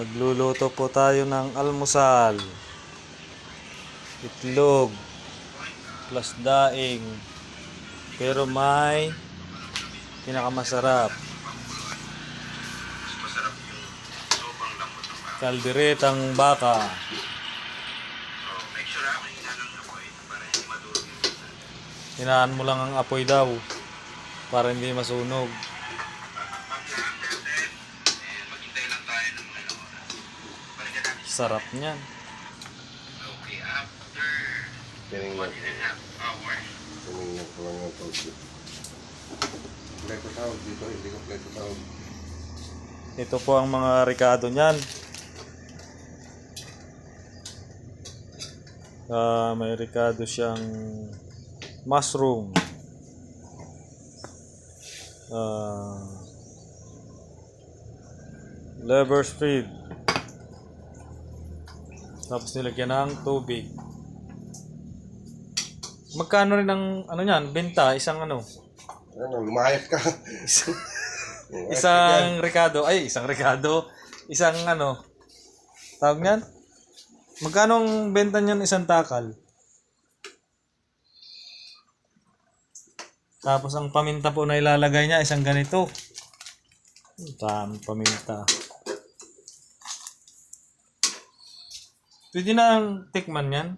Magluluto po tayo ng almusal. Itlog. Plus daing. Pero may pinakamasarap. Kalderetang baka. Hinaan mo lang ang apoy daw para hindi masunog. Sarap niyan. Tining na. Tining na ko lang ang tawag. Pleto tawag dito, hindi ko pleto tawag. Ito po ang mga ricado niyan. Ah, may ricado siyang mushroom. Ah, liver spread. Tapos nilagyan ng tubig. Magkano rin ang ano niyan? Benta isang ano? Ano, lumayas ka. Isang Ricardo, ay isang Ricardo, isang ano, tawag niyan? Magkano ang benta niyan isang takal? Tapos ang paminta po na ilalagay niya, isang ganito. Dami paminta. Pwede na tikman yan.